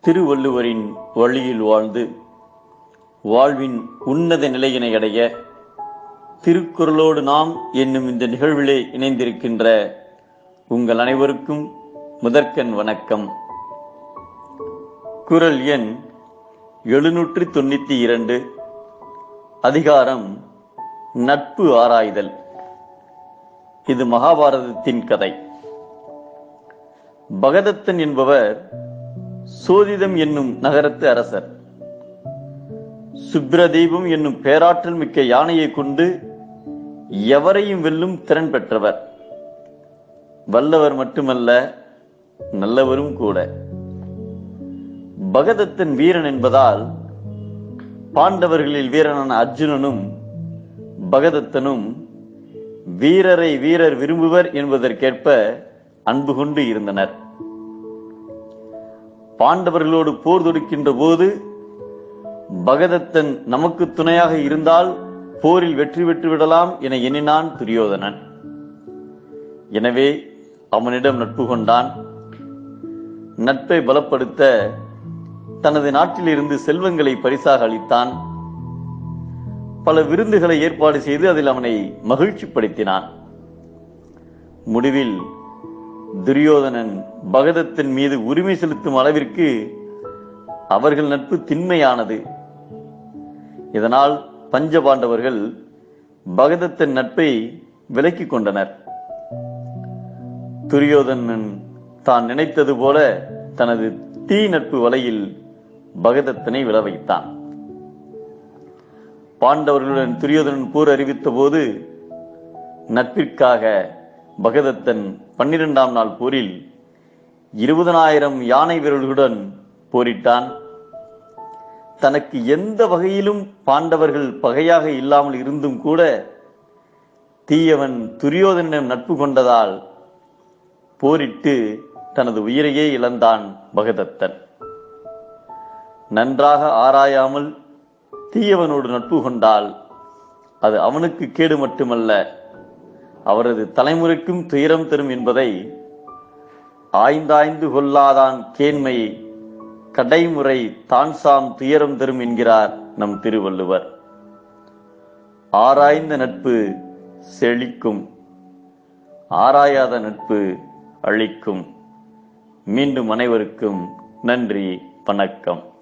திருவள்ளுவரின் வழியில் வாழ்ந்து வாழ்வின் உன்னத நிலையினை அடைய திருக்குறளோடு நாம் என்னும் இந்த நிகழ்விலே இணைந்திருக்கின்ற உங்கள் அனைவருக்கும் முதற்கண் வணக்கம். குரல் எண் எழுநூற்றி தொண்ணூத்தி இரண்டு. அதிகாரம் நட்பு ஆராய்தல். இது மகாபாரதத்தின் கதை. பகதத்தன் என்பவர் சோதிதம் என்னும் நகரத்து அரசர். சுப்ரதீபம் என்னும் பேராற்றல் மிக்க யானையை கொண்டு எவரையும் வெல்லும் திறன் பெற்றவர். வல்லவர் மட்டுமல்ல நல்லவரும் கூட. பகதத்தன் வீரன் என்பதால் பாண்டவர்களில் வீரனான அர்ஜுனனும் பகதத்தனும் வீரரை வீரர் விரும்புவர் என்பதற்கேற்ப அன்பு கொண்டு இருந்தனர். பாண்டவர்களோடு போர் தொடுக்கின்ற போது பகதத்தன் நமக்கு துணையாக இருந்தால் போரில் வெற்றி பெற்று விடலாம் என எண்ணினான் துரியோதனன். எனவே அவனிடம் நட்பு கொண்டான். நட்பை பலப்படுத்த தனது நாட்டிலிருந்து செல்வங்களை பரிசாக அளித்தான். பல விருந்துகளை ஏற்பாடு செய்து அதில் அவனை மகிழ்ச்சிப்படுத்தினான். முடிவில் துரியோதனன் பகதத்தின் மீது உரிமை செலுத்தும் அளவிற்கு அவர்கள் நட்பு திண்மையானது. இதனால் பஞ்சபாண்டவர்கள் பகதத்தின் நட்பை விலக்கிக் கொண்டனர். துரியோதனன் தான் நினைத்தது போல தனது தீ நட்பு வலையில் பகதத்தனை விழ வைத்தான். பாண்டவர்களுடன் துரியோதனன் போர் அறிவித்த போது நட்பிற்காக பகதத்தன் பன்னிரெண்டாம் நாள் போரில் இருபதனாயிரம் யானை வீரர்களுடன் போரிட்டான். தனக்கு எந்த வகையிலும் பாண்டவர்கள் பகையாக இல்லாமல் இருந்தும் கூட தீயவன் துரியோதனிடம் நட்பு கொண்டதால் போரிட்டு தனது உயிரையே இழந்தான் பகதத்தன். நன்றாக ஆராயாமல் தீயவனோடு நட்பு கொண்டால் அது அவனுக்கு கேடு மட்டுமல்ல அவரது தலைமுறைக்கும் துயரம் தரும் என்பதை ஆய்ந்தாய்ந்து கொள்ளாதான் கேண்மை கடைமுறை தான் சாம் துயரம் தரும் என்கிறார் நம் திருவள்ளுவர். ஆராய்ந்த நட்பு செழிக்கும். ஆராயாத நட்பு அழிக்கும். மீண்டும் அனைவருக்கும் நன்றி வணக்கம்.